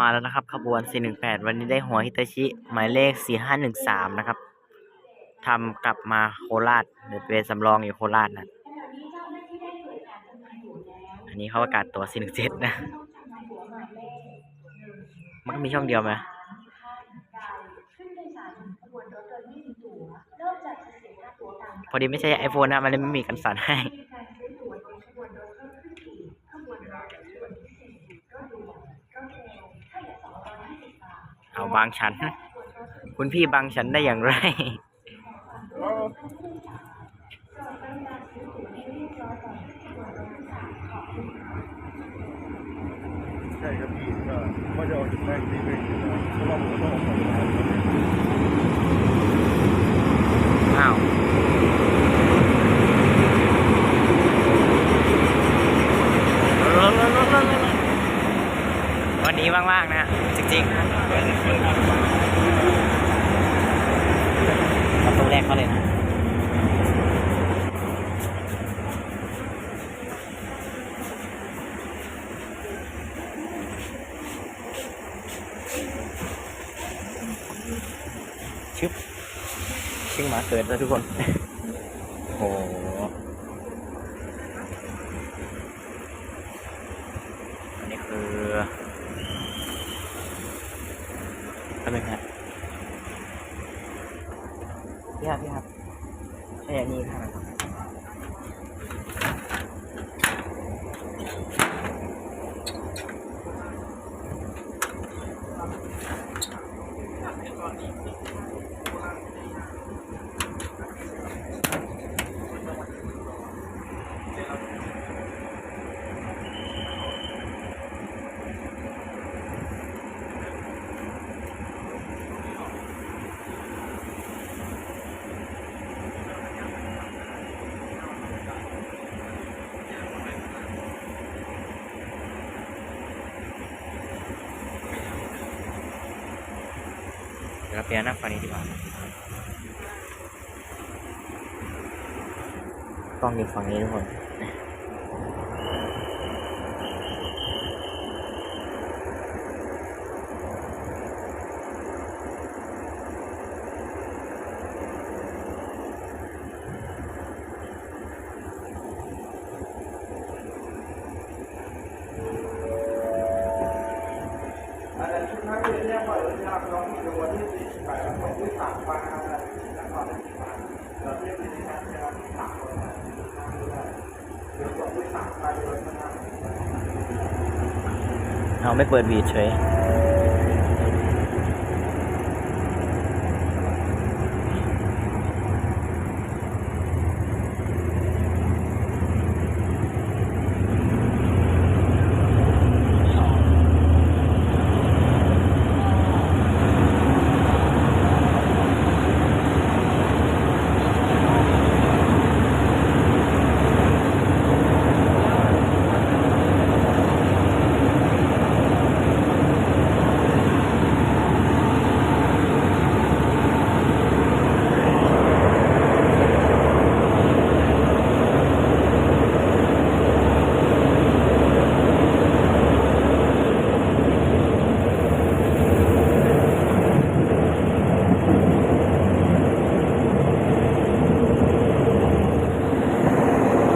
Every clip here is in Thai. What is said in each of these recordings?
มาแล้วนะครับ ขบวน 418 วันนี้ได้หัวฮิตาชิ หมายเลข 4513 นะครับทำกลับมาโคราชเดี๋ยวเป็นสำรองอยู่โคราชนะอันนี้เขาประกาศตัว 417 นะ มันก็มีช่องเดียวไหมพอดีไม่ใช่ iPhone นะ มันเลยไม่มีกันสั่นให้ เอาบางฉัน คุณพี่บางฉันได้อย่างไรใช่ครับพี่ก็ว่าจะออกจากแรกนี่เลยเพราะว่าผมต้องออกจากบ้านอ้าววันนี้ว่างๆนะฮะจ ริงๆประตูแรกเขาเลยนะชึบชิงหมาเกิดแล้วทุกคน โอ้โห อันนี้คือทำไมครับ พี่ครับพี่ครับใช่อันนี้ครับ เดี๋ยาเปลี่ยนหน้าฝั่งนี้ดีกว่ากล้องอยู่ฝั่งนี้ทุกคน เอาไม่เปิดบีดเฉย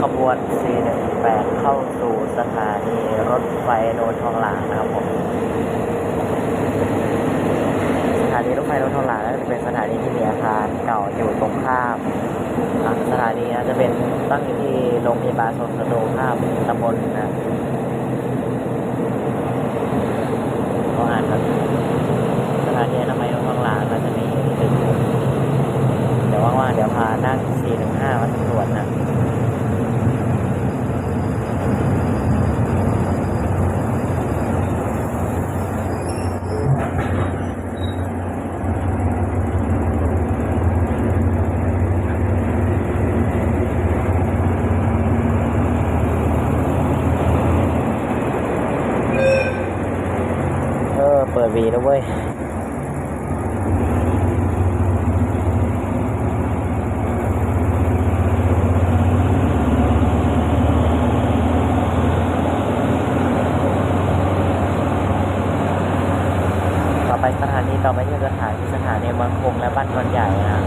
ขบวน 418 เข้าสู่สถานีรถไฟโนนทองหลางนะครับผม สถานีรถไฟโนนทองหลางน่าจะเป็นสถานีที่มีอาคารเก่าอยู่ตรงข้ามอะสถานีน่าจะเป็นตั้งอยู่ที่โรงพยาบาลสวนสนุข้ามตำบลนะเขาอ่านครับสถานีอนามัยโนนทองหลางน่าจะมีตึกเดี๋ยวว่างๆเดี๋ยวพานั่ง 415มาสำรวจนะ เออ เปิด ว้ยต่อไปสถานีต่อไปที่สถานีสถานีเมืองคงและบ้านนนท์ใหญ่นะ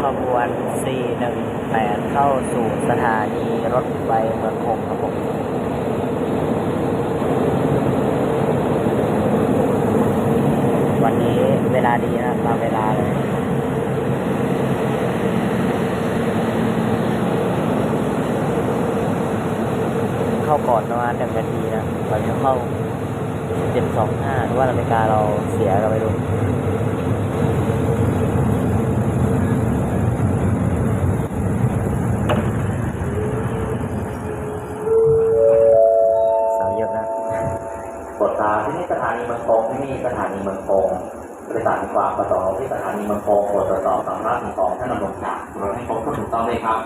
ขบวน 418 เข้าสู่สถานีรถไฟเมืองคงครับผม วันนี้เวลาดีนะตามเวลาเลยเข้าก่อนประมาณหนึ่งนาทีนะตอนนี้เข้าเจ็ดสองห้าหรือว่านาฬิกาเราเสียก็ไม่รู้สาวเยอะนะบทตาที่นี่สถานีเมืองคงที่นี่สถานีเมืองคง บริษัทมีความประต่อที่สถานีมังคงตรวจสอสำรับสิ่งของท่านดำรงศักดิ์รถให้ครบถ้วนถูกต้องเลยครับ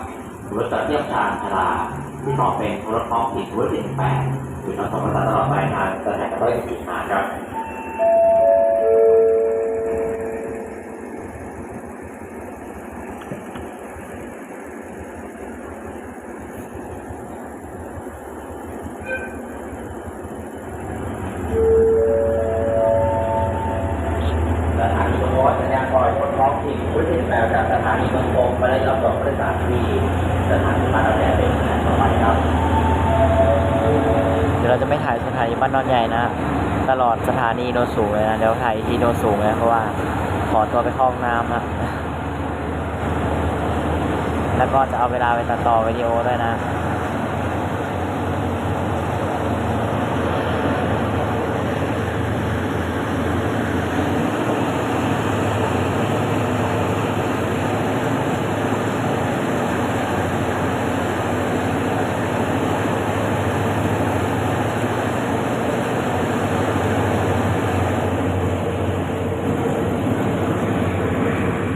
รถจะเทียบชานชลาที่สองเป็นรถท้องถิ่นรถสิ่งแปดอยู่ทางสองประสานตลอดไปทางสถานีรถสี่ทาครับ สถานีเมืองคงสัญญาณปล่อยรถท้องถิ่นรถ สถานีบางคงไปได้รับส่งผู้โดยสารที่สถานีบ้านเราแดงเป็นสถานีต่อไปครับ เดี๋ยวเราจะไม่ถ่ายสถานีบ้านนอนใหญ่นะ ตลอดสถานีโนสูงเลยนะ เดี๋ยวถ่ายที่โนสูงเลยเพราะว่าขอตัวไปห้องน้ำนะแล้วก็จะเอาเวลาไปตัดต่อวิดีโอด้วยนะ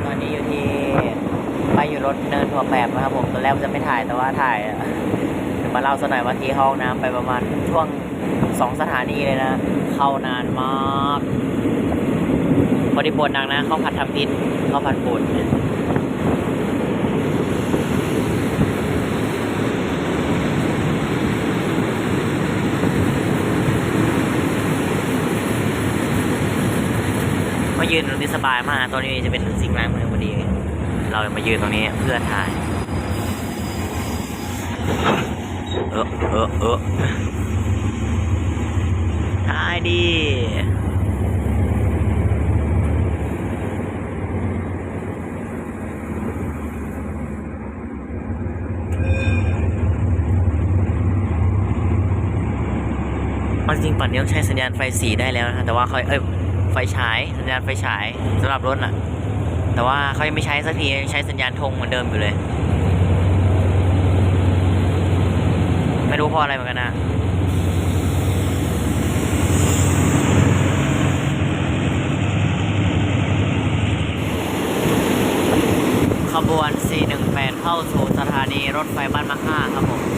ตอนนี้อยู่ที่ไปอยู่รถเนินถั่วแปบนะครับผ มจะไม่ถ่ายแต่ว่าถ่ายมาเล่าสักหน่อยว่าที่ห้องน้ำไปประมาณช่วงสองสถานีเลยนะ เข้านานมากพอดีปวดหนักนะเข้าผัดทำพิษเข้าผัดปวดเนี่ยมายืนตรงนี้สบายมากตรงนี้จะเป็นสิ่งแรงมือพอดี เรามายืนตรงนี้เพื่อถ่าย เออเออเออถ่ายดีเอาจริงปัดนี้ต้องใช้สัญญาณไฟสีได้แล้วนะแต่ว่าเขาเอ้ยไฟฉายสัญญาณไฟฉายสำหรับรถน่ะ แต่ว่าเขายังไม่ใช้สักทียังใช้สัญญาณธงเหมือนเดิมอยู่เลย ไม่รู้เพราะอะไรเหมือนกันนะขบวน 418 เข้าสู่สถานีรถไฟบ้านมะค่าครับผม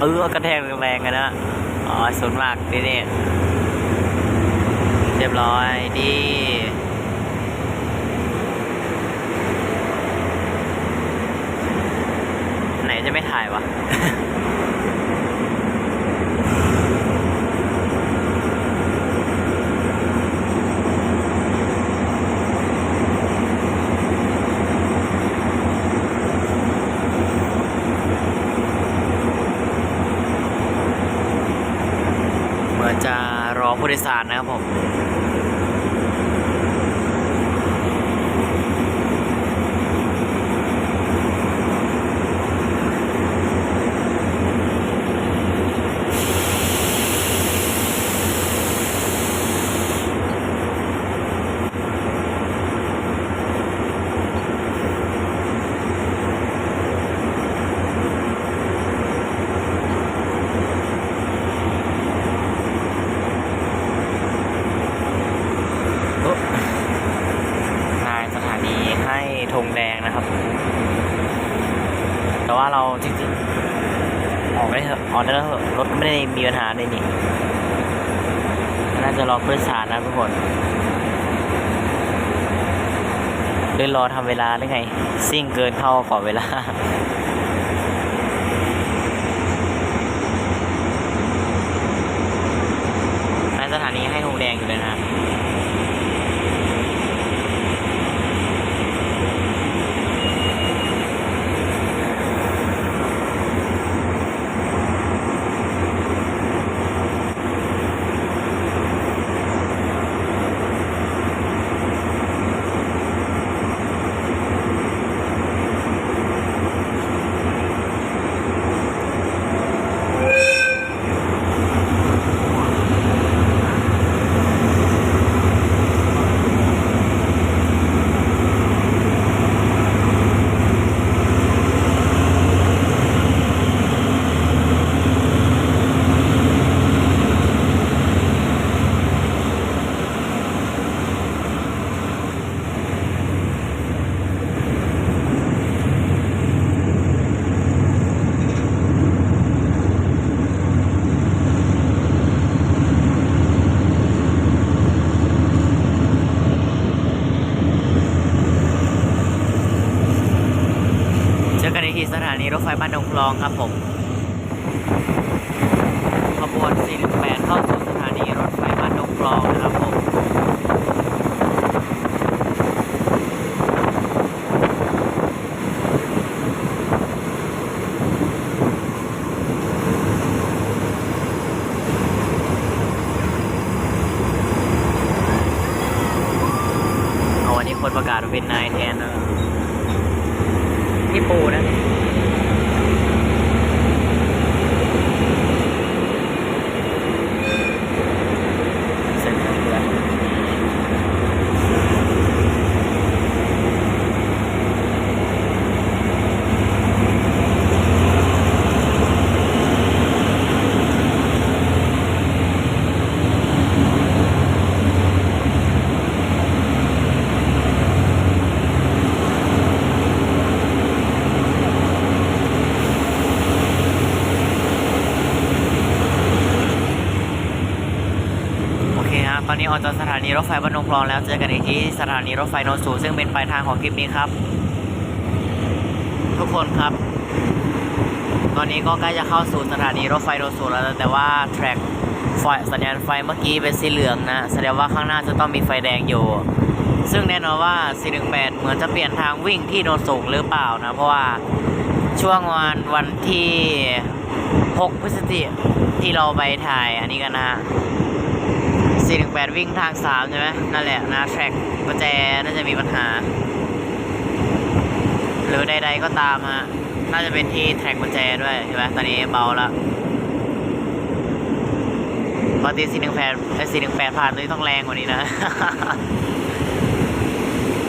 เออกระแทกแรงๆกันนะอ๋อส่วนมากนี่นี่เรียบร้อยดีไหนจะไม่ถ่ายวะ เหมือนจะรอ ผู้โดยสารนะครับผม ต เราจริงๆ ออกได้เถอะออกได้แล้วเถอะรถไม่ได้มีปัญหาเลยนี่ น่าจะรอผู้โดยสารนะทุกคนเรือรอทำเวลาหรือไง ซิ่งเกินเข้าก่อนเวลา ในสถานีให้หงแดงอยู่เลยนะ เจอกันอีกทีสถานีรถไฟบ้านดงค ลองครับผมขบวน 48 เข้าสู่สถานีรถไฟบ้านดงคลองนะครับผมเอาวันนี้คนประกาศว่าเป็นนายแทนนะพี่ปูนะเส้นทางเรือโอเคฮะตอนนี้ออกจากส ถานีรถไฟบ้านดงคลองแล้วเจอกันอีกที่สถานีรถไฟโนนสูซึ่งเป็นปลายทางของคลิปนี้ครับ ทุกคนครับ ตอนนี้ก็ใกล้จะเข้าสู่สถานีรถไฟโนนสูแล้วแต่ว่าแทร็กไฟสัญญาณไฟเมื่อกี้เป็นสีเหลืองนะแสดงว่าข้างหน้าจะต้องมีไฟแดงอยู่ ซึ่งแน่นอนว่า 418 เหมือนจะเปลี่ยนทางวิ่งที่โนนสูงหรือเปล่านะ เพราะว่าช่วงวันวันที่ 6 พฤศจิกที่เราไปถ่ายอันนี้กันนะ 418 วิ่งทาง 3 ใช่ไหมนั่นแหละนะแทร็กประแจน่าจะมีปัญหา หรือใดๆก็ตามฮะน่าจะเป็นที่แทร็กกุญแจด้วยใช่ไหมตอนนี้เบาแล้วปกติ418ไอ้418 ผ่านตัวนี้ต้องแรงกว่านี้นะ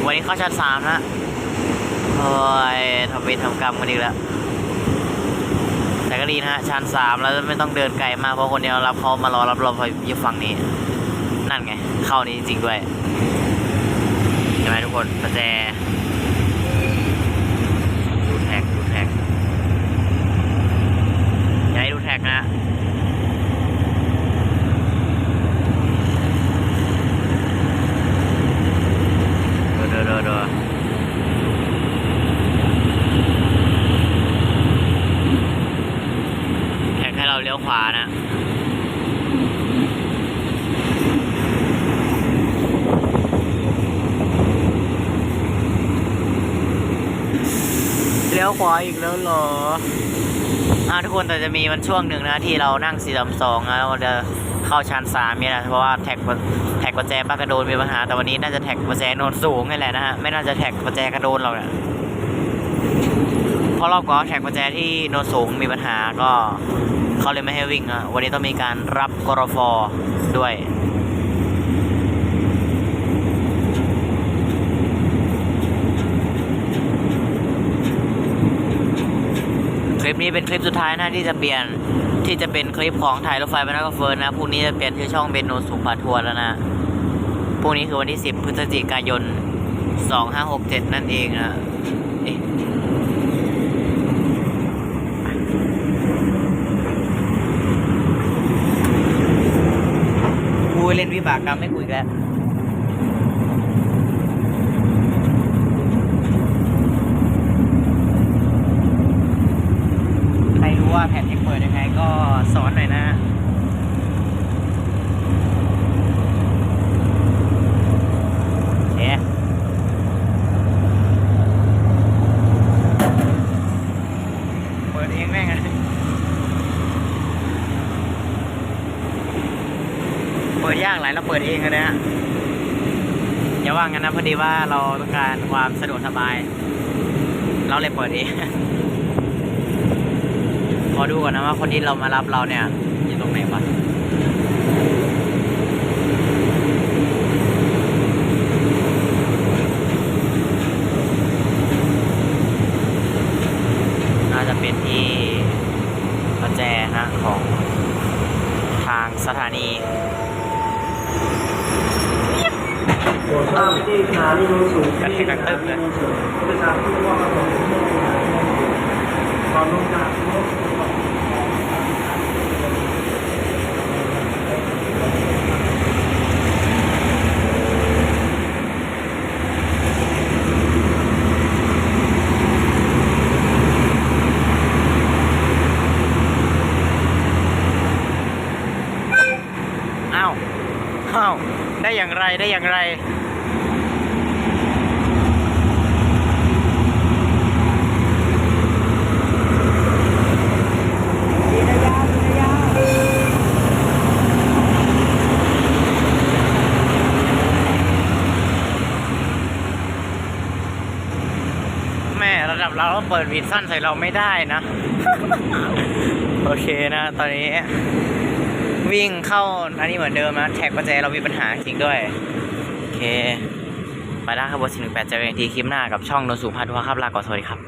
วันนี้เข้าชั้น3แล้วโอ้ยทำเวรทำกรรมกันอีกแล้วแต่ก็ดีนะฮะชั้นสามแล้วไม่ต้องเดินไกลมากเพราะคนเดียวรับเขามารอรับเราอยู่ฝั่งนี้ นั่นไง เข้านี้จริงด้วยใช่ไหมทุกคนประแจดูแท็กดูแท็กอย่าให้ดูแท็กนะดูดูดูดูแท็กให้เราเลี้ยวขวานะ ยวขวาอีกแล้วเหรออ่าทุกคนแต่จะมีมันช่วงหนึ่งนะที่เรานั่งสี่สามสองนะเราจะเข้าชั้นสามเนี่ยนะเพราะว่าแท็กแท็กประแจปากกระโดนมีปัญหา แต่วันนี้น่าจะแท็กประแจโนนสูงนี่แหละนะฮะไม่น่าจะแท็กประแจกระโดนเราเนี่ยเพราะรอบก่อนแท็กประแจที่โนนสูงมีปัญหาก็เขาเลยไม่ให้วิ่งอะวันนี้ต้องมีการรับกรฟด้วย ลิปนี้เป็นคลิปสุดท้ายนะที่จะเปลี่ยนที่จะเป็นคลิปของถ่ายรถไฟบรรทุกเฟิร์นนะพรุ่งนี้จะเปลี่ยนชื่อช่องเป็นโนสุภาทัวร์แล้วนะพรุ่งนี้คือวันที่ 10 พฤศจิกายน 2567 นั่นเองนะกูเล่นวิบากกรรมไม่คุยแล้ว ว่าแผ่นที่เปิดยังไงก็สอนหน่อยนะเนี่ยเปิดเองแม่งอะเปิดยากหลายเราเปิดเองอะนะอย่าว่างั้นนะพอดีว่าเราต้องการความสะดวกสบาย เราเลยเปิดเอง อดูก่อนนะว่าคนที่เรามารับเราเนี่ยอยู่ตรงไหนวะน่าจะเป็นที่ประแจนะของทางสถานีโปรดทราบที่สถานีโน้นสูงกันที่กักตึ๊บเลย โน้นสูงผู้โดยสารผู้ว่าประสงค์ก่อนลงจากรถ อ้าวอ้าว ได้ย่างไรได้อย่างไร แม่ระดับเราก็เปิดวีดสั้นใส่เราไม่ได้นะ โอเคนะ ตอนนี้ วิ่งเข้าอันนี้เหมือนเดิมนะแท็กประแจเรามีปัญหาจริงด้วย โอเค ไปแล้วครับบทสิงแปดเจอกันทีคลิปหน้ากับช่องโนสูพาทัวครับลาก่อนสวัสดีครับ